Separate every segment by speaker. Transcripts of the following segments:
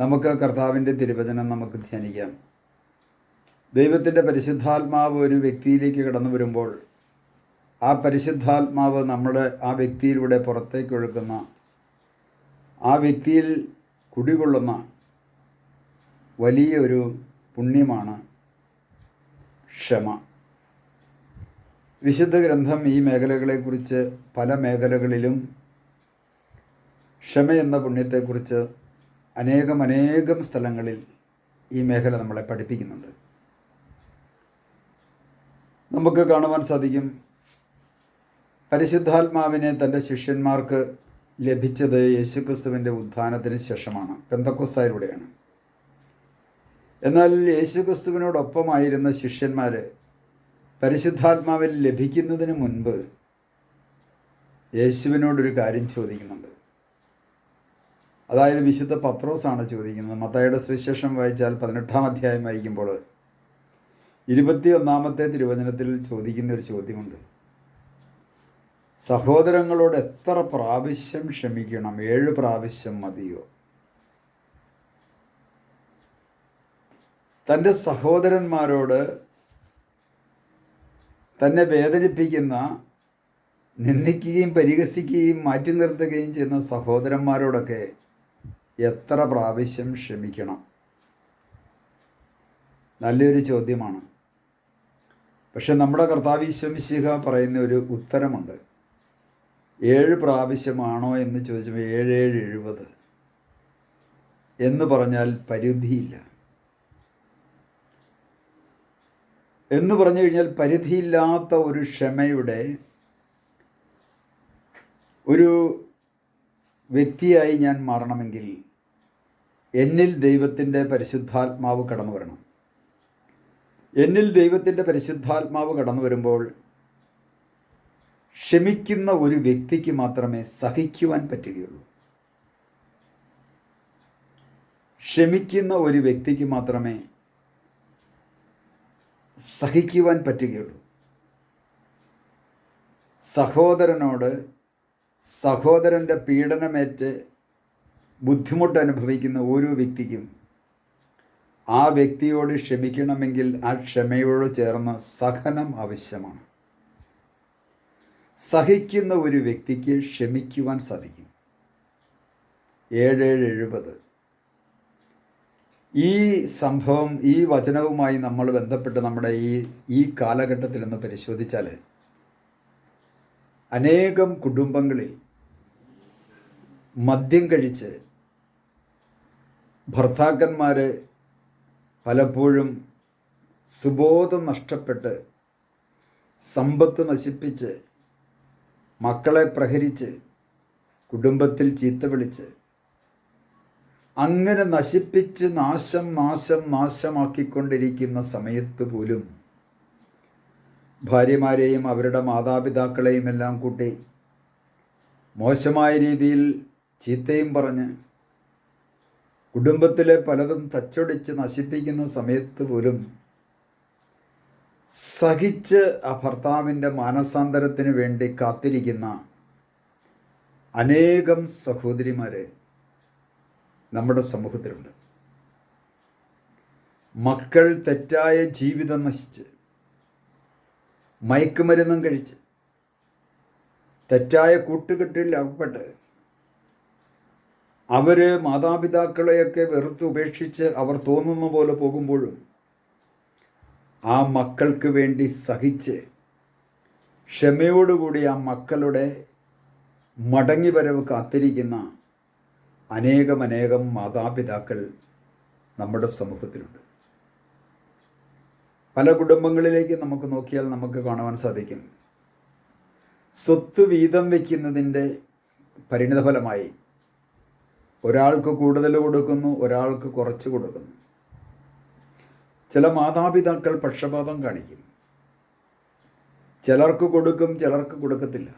Speaker 1: നമുക്ക് കർത്താവിന്റെ തിരുവചനം നമുക്ക് ധ്യാനിക്കാം. ദൈവത്തിന്റെ പരിശുദ്ധാത്മാവ് ഒരു വ്യക്തിയിലേക്ക് കടന്നു വരുമ്പോൾ ആ പരിശുദ്ധാത്മാവ് നമ്മൾ ആ വ്യക്തിയിലൂടെ പുറത്തേക്ക് ഒഴുക്കുന്ന ആ വ്യക്തിയിൽ കുടികൊള്ളുന്ന വലിയൊരു പുണ്യമാണ് ക്ഷമ. വിശുദ്ധ ഗ്രന്ഥം ഈ മേഖലകളെക്കുറിച്ച് പല മേഖലകളിലും ക്ഷമ എന്ന പുണ്യത്തെക്കുറിച്ച് അനേകം അനേകം സ്ഥലങ്ങളിൽ ഈ മേഖല നമ്മളെ പഠിപ്പിക്കുന്നുണ്ട്. നമുക്ക് കാണുവാൻ സാധിക്കും പരിശുദ്ധാത്മാവിനെ തന്റെ ശിഷ്യന്മാർക്ക് ലഭിച്ചത് യേശുക്രിസ്തുവിന്റെ ഉത്ഥാനത്തിന് ശേഷമാണ് പെന്തക്കൊസ്തായിലൂടെയാണ്. എന്നാൽ യേശുക്രിസ്തുവിനോടൊപ്പമായിരുന്ന ശിഷ്യന്മാർ പരിശുദ്ധാത്മാവിൽ ലഭിക്കുന്നതിന് മുൻപ് യേശുവിനോടൊരു കാര്യം ചോദിക്കുന്നുണ്ട്. അതായത് വിശുദ്ധ പത്രോസാണ് ചോദിക്കുന്നത്. മത്തായുടെ സുവിശേഷം വായിച്ചാൽ പതിനെട്ടാം അധ്യായം വായിക്കുമ്പോൾ ഇരുപത്തിയൊന്നാമത്തെ തിരുവചനത്തിൽ ചോദിക്കുന്ന ഒരു ചോദ്യമുണ്ട്. സഹോദരങ്ങളോട് എത്ര പ്രാവശ്യം ക്ഷമിക്കണം? ഏഴ് പ്രാവശ്യം മതിയോ? തന്റെ സഹോദരന്മാരോട് തന്നെ വേദനിപ്പിക്കുന്ന നിന്ദിക്കുകയും പരിഹസിക്കുകയും മാറ്റി നിർത്തുകയും ചെയ്യുന്ന സഹോദരന്മാരോടൊക്കെ എത്ര പ്രാവശ്യം ക്ഷമിക്കണം? നല്ലൊരു ചോദ്യമാണ്. പക്ഷെ നമ്മുടെ കർത്താവിശ്വമിശിഹ പറയുന്ന ഒരു ഉത്തരമുണ്ട്. ഏഴ് പ്രാവശ്യമാണോ എന്ന് ചോദിച്ചപ്പോൾ ഏഴ് ഏഴ് എഴുപത്. എന്ന് പറഞ്ഞാൽ പരിധിയില്ല. എന്ന് പറഞ്ഞു കഴിഞ്ഞാൽ പരിധിയില്ലാത്ത ഒരു ക്ഷമയുടെ ഒരു വ്യക്തിയായി ഞാൻ മാറണമെങ്കിൽ എന്നിൽ ദൈവത്തിന്റെ പരിശുദ്ധാത്മാവ് കടന്നു വരണം. എന്നിൽ ദൈവത്തിന്റെ പരിശുദ്ധാത്മാവ് കടന്നു വരുമ്പോൾ ക്ഷമിക്കുന്ന ഒരു വ്യക്തിക്ക് മാത്രമേ സഹിക്കുവാൻ പറ്റുകയുള്ളൂ. ക്ഷമിക്കുന്ന ഒരു വ്യക്തിക്ക് മാത്രമേ സഹിക്കുവാൻ പറ്റുകയുള്ളൂ. സഹോദരനോട് സഹോദരന്റെ പീഡനമേറ്റ് ബുദ്ധിമുട്ട് അനുഭവിക്കുന്ന ഓരോ വ്യക്തിക്കും ആ വ്യക്തിയോട് ക്ഷമിക്കണമെങ്കിൽ ആ ക്ഷമയോട് ചേർന്ന സഹനം ആവശ്യമാണ്. സഹിക്കുന്ന ഒരു വ്യക്തിക്ക് ക്ഷമിക്കുവാൻ സാധിക്കും. ഏഴേഴ് എഴുപത് ഈ സംഭവം ഈ വചനവുമായി നമ്മൾ ബന്ധപ്പെട്ട് നമ്മുടെ ഈ ഈ കാലഘട്ടത്തിൽ ഒന്ന് പരിശോധിച്ചാൽ അനേകം കുടുംബങ്ങളിൽ മദ്യം കഴിച്ച് ഭർത്താക്കന്മാർ പലപ്പോഴും സുബോധം നഷ്ടപ്പെട്ട് സമ്പത്ത് നശിപ്പിച്ച് മക്കളെ പ്രഹരിച്ച് കുടുംബത്തിൽ ചീത്ത വിളിച്ച് അങ്ങനെ നശിപ്പിച്ച് നാശം നാശം നാശമാക്കിക്കൊണ്ടിരിക്കുന്ന സമയത്ത് പോലും ഭാര്യമാരെയും അവരുടെ മാതാപിതാക്കളെയും എല്ലാം കൂട്ടി മോശമായ രീതിയിൽ ചീത്തയും പറഞ്ഞ് കുടുംബത്തിലെ പലതും തച്ചൊടിച്ച് നശിപ്പിക്കുന്ന സമയത്ത് പോലും സഹിച്ച് ആ ഭർത്താവിന്റെ മാനസാന്തരത്തിന് വേണ്ടി കാത്തിരിക്കുന്ന അനേകം സഹോദരിമാരെ നമ്മുടെ സമൂഹത്തിലുണ്ട്. മക്കൾ തെറ്റായ ജീവിതം നശിച്ച് മയക്കുമരുന്നും കഴിച്ച് തെറ്റായ കൂട്ടുകെട്ടിൽ അകപ്പെട്ട് അവർ മാതാപിതാക്കളെയൊക്കെ വെറുത്ത് ഉപേക്ഷിച്ച് അവർ തോന്നുന്ന പോലെ പോകുമ്പോഴും ആ മക്കൾക്ക് വേണ്ടി സഹിച്ച് ക്ഷമയോടുകൂടി ആ മക്കളുടെ മടങ്ങിവരവ് കാത്തിരിക്കുന്ന അനേകം അനേകം മാതാപിതാക്കൾ നമ്മുടെ സമൂഹത്തിലുണ്ട്. പല കുടുംബങ്ങളിലേക്ക് നമുക്ക് നോക്കിയാൽ നമുക്ക് കാണുവാൻ സാധിക്കും. സ്വത്ത് വീതം വയ്ക്കുന്നതിന്റെ പരിണിതഫലമായി ഒരാൾക്ക് കൂടുതൽ കൊടുക്കുന്നു ഒരാൾക്ക് കുറച്ച് കൊടുക്കുന്നു. ചില മാതാപിതാക്കൾ പക്ഷപാതം കാണിക്കും. ചിലർക്ക് കൊടുക്കും ചിലർക്ക് കൊടുക്കത്തില്ല.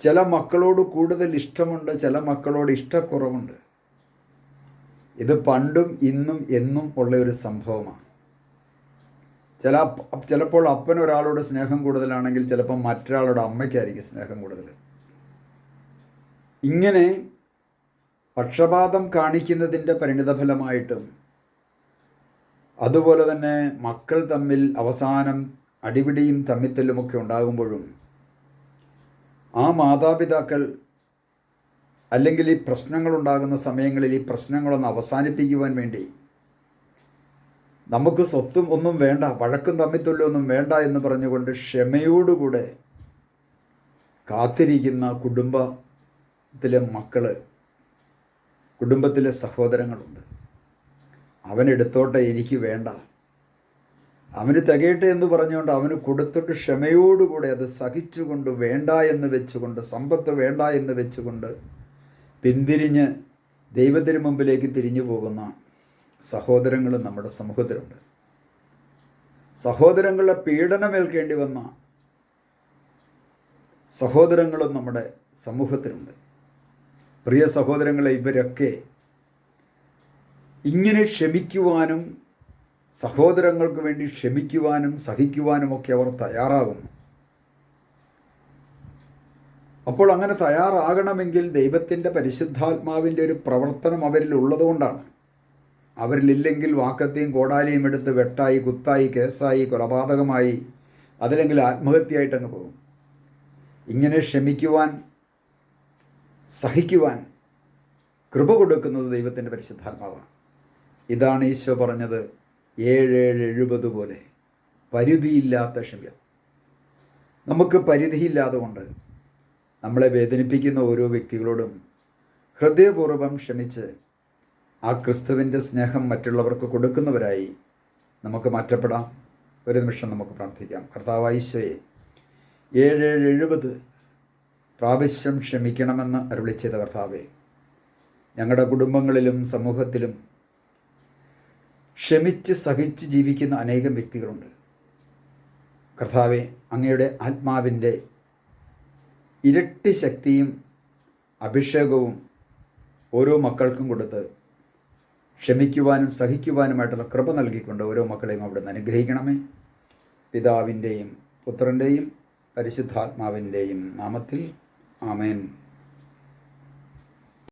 Speaker 1: ചില മക്കളോട് കൂടുതൽ ഇഷ്ടമുണ്ട് ചില മക്കളോട് ഇഷ്ടക്കുറവുണ്ട്. ഇത് പണ്ടും ഇന്നും എന്നും ഉള്ള ഒരു സംഭവമാണ്. ചില ചിലപ്പോൾ അപ്പൻ ഒരാളോട് സ്നേഹം കൂടുതലാണെങ്കിൽ ചിലപ്പോൾ മറ്റൊരാളുടെ അമ്മയ്ക്കായിരിക്കും സ്നേഹം കൂടുതൽ. ഇങ്ങനെ പക്ഷപാതം കാണിക്കുന്നതിന്റെ പരിണിതഫലമായിട്ടും അതുപോലെ തന്നെ മക്കൾ തമ്മിൽ അവസാനം അടിപിടിയും തമ്മിത്തല്ലുമൊക്കെ ഉണ്ടാകുമ്പോഴും ആ മാതാപിതാക്കൾ അല്ലെങ്കിൽ ഈ പ്രശ്നങ്ങളുണ്ടാകുന്ന സമയങ്ങളിൽ ഈ പ്രശ്നങ്ങളൊന്ന് അവസാനിപ്പിക്കുവാൻ വേണ്ടി നമുക്ക് സ്വത്തും ഒന്നും വേണ്ട വഴക്കും തമ്മിത്തുള്ളൊന്നും വേണ്ട എന്ന് പറഞ്ഞുകൊണ്ട് ക്ഷമയോടുകൂടെ കാത്തിരിക്കുന്ന കുടുംബത്തിലെ മക്കൾ കുടുംബത്തിലെ സഹോദരങ്ങളുണ്ട്. അവനെടുത്തോട്ടെ എനിക്ക് വേണ്ട. അവന് തികയട്ടെ എന്ന് പറഞ്ഞുകൊണ്ട് അവന് കൊടുത്തിട്ട് ക്ഷമയോടുകൂടെ അത് സഹിച്ചുകൊണ്ട് വേണ്ട എന്ന് വെച്ചുകൊണ്ട് സമ്പത്ത് വേണ്ട എന്ന് വെച്ചുകൊണ്ട് പിന്തിരിഞ്ഞ് ദൈവത്തിന് മുമ്പിലേക്ക് തിരിഞ്ഞു പോകുന്ന സഹോദരങ്ങളും നമ്മുടെ സമൂഹത്തിലുണ്ട്. സഹോദരങ്ങളുടെ പീഡനമേൽക്കേണ്ടി വന്ന സഹോദരങ്ങളും നമ്മുടെ സമൂഹത്തിലുണ്ട്. പ്രിയ സഹോദരങ്ങളെ ഇവരൊക്കെ ഇങ്ങനെ ക്ഷമിക്കുവാനും സഹോദരങ്ങൾക്ക് വേണ്ടി ക്ഷമിക്കുവാനും സഹിക്കുവാനും ഒക്കെ അവർ തയ്യാറാകുന്നു. അപ്പോൾ അങ്ങനെ തയ്യാറാകണമെങ്കിൽ ദൈവത്തിന്റെ പരിശുദ്ധാത്മാവിന്റെ ഒരു പ്രവർത്തനം അവരിൽ ഉള്ളതുകൊണ്ടാണ്. അവരിലില്ലെങ്കിൽ വാക്കത്തെയും കോടാലിയും എടുത്ത് വെട്ടായി കുത്തായി കേസായി കൊലപാതകമായി അതല്ലെങ്കിൽ ആത്മഹത്യയായിട്ടങ്ങ് പോകും. ഇങ്ങനെ ക്ഷമിക്കുവാൻ സഹിക്കുവാൻ കൃപ കൊടുക്കുന്നത് ദൈവത്തിന്റെ പരിശുദ്ധാത്മാവാണ്. ഇതാണ് ഈശോ പറഞ്ഞത് ഏഴേഴ് എഴുപത് പോലെ പരിധിയില്ലാത്ത ക്ഷമ നമുക്ക് പരിധിയില്ലാതെ കൊണ്ട് നമ്മളെ വേദനിപ്പിക്കുന്ന ഓരോ വ്യക്തികളോടും ഹൃദയപൂർവം ക്ഷമിച്ച് ആ ക്രിസ്തുവിന്റെ സ്നേഹം മറ്റുള്ളവർക്ക് കൊടുക്കുന്നവരായി നമുക്ക് മാറ്റപ്പെടാം. ഒരു നിമിഷം നമുക്ക് പ്രാർത്ഥിക്കാം. കർത്താവ് ഈശോയെ ഏഴേഴ് എഴുപത് പ്രാവശ്യം ക്ഷമിക്കണമെന്ന് അരുളി ചെയ്ത കർത്താവെ ഞങ്ങളുടെ കുടുംബങ്ങളിലും സമൂഹത്തിലും ക്ഷമിച്ച് സഹിച്ച് ജീവിക്കുന്ന അനേകം വ്യക്തികളുണ്ട്. കർത്താവെ അങ്ങയുടെ ആത്മാവിന്റെ ഇരട്ടി ശക്തിയും അഭിഷേകവും ഓരോ മക്കൾക്കും കൊടുത്ത് ക്ഷമിക്കുവാനും സഹിക്കുവാനുമായിട്ടുള്ള കൃപ നൽകിക്കൊണ്ട് ഓരോ മക്കളെയും അവിടുന്ന് അനുഗ്രഹിക്കണമേ. പിതാവിന്റെയും പുത്രന്റെയും പരിശുദ്ധാത്മാവിന്റെയും നാമത്തിൽ Amen.